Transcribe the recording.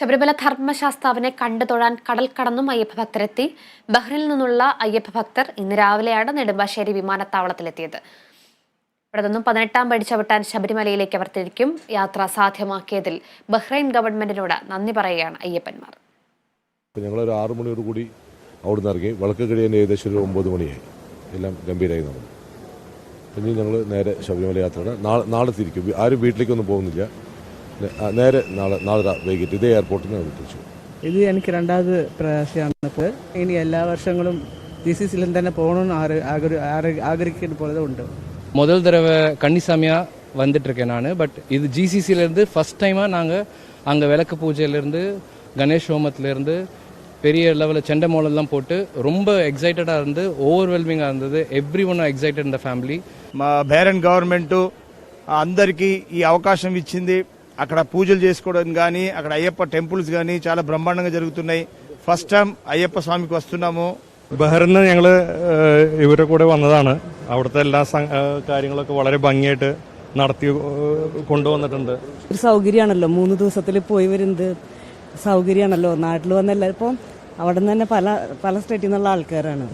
ശബരിമല ധർമ്മശാസ്താവിനെ കണ്ടു തൊഴാൻ കടൽ കടന്നും അയ്യപ്പ ഭക്തരെത്തി. ബഹ്റിൽ നിന്നുള്ള അയ്യപ്പ ഭക്തർ ഇന്ന് രാവിലെയാണ് നെടുമ്പാശ്ശേരി വിമാനത്താവളത്തിലെത്തിയത്. ഇവിടെ നിന്നും പതിനെട്ടാം പടി ചവിട്ടാൻ ശബരിമലയിലേക്ക് അവർ തിരിക്കും. യാത്ര സാധ്യമാക്കിയതിൽ ബഹ്റൈൻ ഗവൺമെന്റിനോട് നന്ദി പറയുകയാണ് അയ്യപ്പന്മാർ. ഞങ്ങൾ ഒരു ആറു മണിയോട് കൂടി അവിടെ നിന്ന് ഇറങ്ങി. വിളക്ക് കഴിയാൻ ഏകദേശം ഒരു ഒമ്പത് മണിയായി. എല്ലാം ഗംഭീരമായി ഇനി ഞങ്ങൾ നേരെ ശബരിമല യാത്രയുടെ നാളെ നാളെ തിരിക്കും. ആരും വീട്ടിലേക്കൊന്നും പോകുന്നില്ല. നേരെ നാളെ നാളെ രാ- വൈകിട്ട് ഇതേ എയർപോർട്ടിൽ നിന്ന് തിരിച്ചു ഇത് എനിക്ക് രണ്ടാമത് പ്രാവശ്യമാണ് ഇപ്പോൾ ഇനി എല്ലാ വർഷങ്ങളും ജി സി സിയിലും തന്നെ പോകണമെന്ന് ആര് ആഗ്ര- ആര് ആഗ്രഹിക്കുന്ന പോലെ ഉണ്ട് முதல் தடவை கன்னிசாமியாக வந்துட்டுருக்கேன் நான் பட் இது ஜிசிசிலேருந்து ஃபஸ்ட் டைமாக நாங்கள் அங்கே விளக்கு பூஜையிலேருந்து கணேஷ் ஹோமத்துலேருந்து பெரிய லெவலில் செண்டை மோளெல்லாம் போட்டு ரொம்ப எக்ஸைட்டடாக இருந்து ஓவர்வெல்மிங்காக இருந்தது எவ்ரி ஒன் எக்ஸைட்டட் இந்த ஃபேமிலி మా బేరన్ గవర్నమెంట్ అందరికీ ఈ అవకాశం ఇచ్చింది అక్కడ పూజలు చేసుకోవడం కానీ అక్కడ అయ్యప్ప టెంపుల్స్ కానీ చాలా బ్రహ్మాండంగా జరుగుతున్నాయి ఫస్ట్ టైం అయ్యప్ప స్వామికి వస్తున్నాము ബഹറിന് ഞങ്ങൾ ഇവരുടെ കൂടെ വന്നതാണ് അവിടുത്തെ എല്ലാ സം- ഏഹ് കാര്യങ്ങളൊക്കെ വളരെ ഭംഗിയായിട്ട് നടത്തി ഏഹ് കൊണ്ടുവന്നിട്ടുണ്ട് ഒരു സൗകര്യമാണല്ലോ മൂന്ന് ദിവസത്തിൽ പോയി വരുന്നത് സൗകര്യമാണല്ലോ നാട്ടിൽ വന്നല്ല ഇപ്പം അവിടെ നിന്ന് തന്നെ പല പല സ്റ്റേറ്റിൽ നിന്നുള്ള ആൾക്കാരാണ്